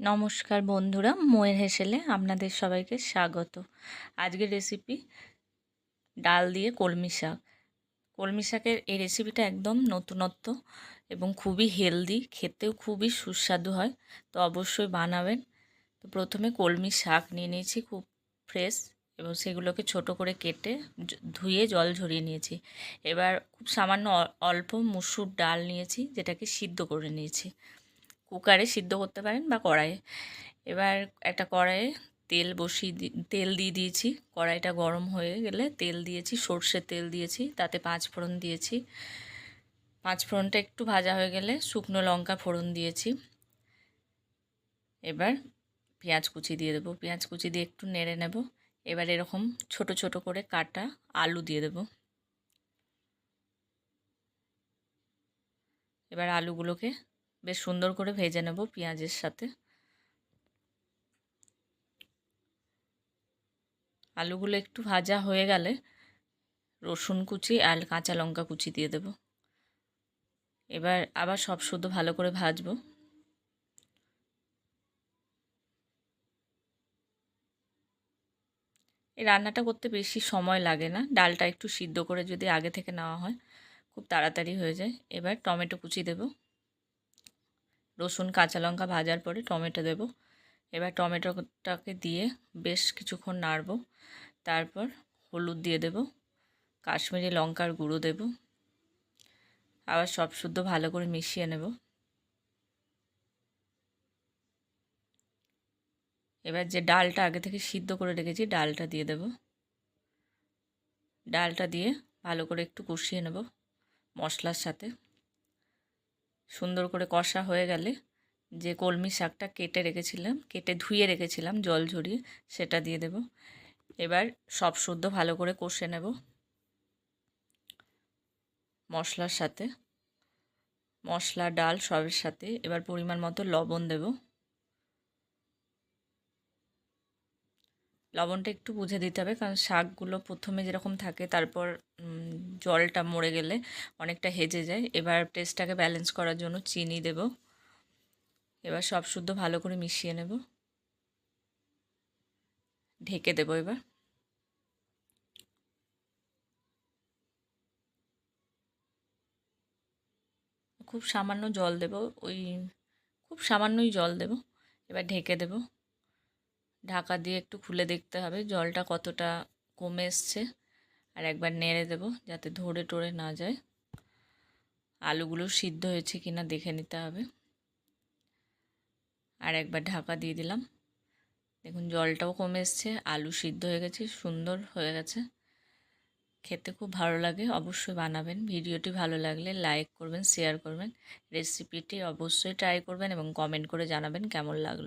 নমস্কার বন্ধুরা, মোয়ের হেসেলে আপনাদের সবাইকে স্বাগত। আজকের রেসিপি ডাল দিয়ে কলমি শাক। কলমি শাকের এই রেসিপিটা একদম নতুনত্ব এবং খুবই হেলদি খেতেও খুবই সুস্বাদু হয়, তো অবশ্যই বানাবেন। তো প্রথমে কলমি শাক নিয়ে নিয়েছি খুব ফ্রেশ এবং সেগুলোকে ছোট করে কেটে ধুয়ে জল ঝরিয়ে নিয়েছি। এবার খুব সামান্য অল্প মুসুর ডাল নিয়েছি, যেটাকে সিদ্ধ করে নিয়েছি। কুকারে সিদ্ধ করতে পারেন বা কড়াইয়ে। এবার একটা কড়াইয়ে তেল বসিয়ে দি, তেল দিয়ে দিয়েছি। কড়াইটা গরম হয়ে গেলে তেল দিয়েছি, সর্ষের তেল দিয়েছি, তাতে পাঁচ ফোড়ন দিয়েছি। পাঁচ ফোড়নটা একটু ভাজা হয়ে গেলে শুকনো লঙ্কা ফোড়ন দিয়েছি। এবার পেঁয়াজ কুচি দিয়ে দেবো। পেঁয়াজ কুচি দিয়ে একটু নেড়ে নেব। এবার এরকম ছোট ছোট করে কাটা আলু দিয়ে দেব। এবার আলুগুলোকে বেশ সুন্দর করে ভেজে নেব পেঁয়াজের সাথে। আলুগুলো একটু ভাজা হয়ে গেলে রসুন কুচি আর কাঁচা লঙ্কা কুচি দিয়ে দেব। এবার আবার সব শুদ্ধ ভালো করে ভাজবো। এই রান্নাটা করতে বেশি সময় লাগে না, ডালটা একটু সিদ্ধ করে যদি আগে থেকে নেওয়া হয়, খুব তাড়াতাড়ি হয়ে যায়। এবার টমেটো কুচি দেবো। রসুন, কাঁচা লঙ্কা ভাজার পরে টমেটো দেব। এবার টমেটোটাকে দিয়ে বেশ কিছুক্ষণ নাড়ব। তারপর হলুদ দিয়ে দেব। কাশ্মীরি লঙ্কার গুঁড়ো দেব। আবার সব শুদ্ধ ভালো করে মিশিয়ে নেব। এবার যে ডালটা আগে থেকে সিদ্ধ করে রেখেছি, ডালটা দিয়ে দেব। ডালটা দিয়ে ভালো করে একটু কষিয়ে নেব মশলার সাথে। সুন্দর করে কষা হয়ে গেলে যে কলমি শাকটা কেটে রেখেছিলাম, কেটে ধুয়ে রেখেছিলাম, জল ঝরিয়ে সেটা দিয়ে দেব। এবার সব শুদ্ধ ভালো করে কষে নেব মশলার সাথে। মশলা, ডাল সবের সাথে, এবার পরিমাণ মতো লবণ দেব। লবণটা একটু বুঝে দিতে হবে, কারণ শাকগুলো প্রথমে যেরকম থাকে, তারপর জলটা মরে গেলে অনেকটা হেজে যায়। এবার টেস্টটাকে ব্যালেন্স করার জন্য চিনি দেব। এবার সব শুদ্ধ ভালো করে মিশিয়ে নেব। ঢেকে দেব এবার। খুব সামান্য জল দেব, ওই খুব সামান্যই জল দেব। এবার ঢেকে দেব। ঢাকা দিয়ে একটু খুলে দেখতে হবে জলটা কতটা কমে এসছে। আর একবার নেড়ে দেব যাতে ধরে টরে না যায়। আলুগুলো সিদ্ধ হয়েছে কি না দেখে নিতে হবে। আর একবার ঢাকা দিয়ে দিলাম। দেখুন, জলটাও কমে এসছে, আলু সিদ্ধ হয়ে গেছে, সুন্দর হয়ে গেছে। খেতে খুব ভালো লাগে, অবশ্যই বানাবেন। ভিডিওটি ভালো লাগলে লাইক করবেন, শেয়ার করবেন। রেসিপিটি অবশ্যই ট্রাই করবেন এবং কমেন্ট করে জানাবেন কেমন লাগল।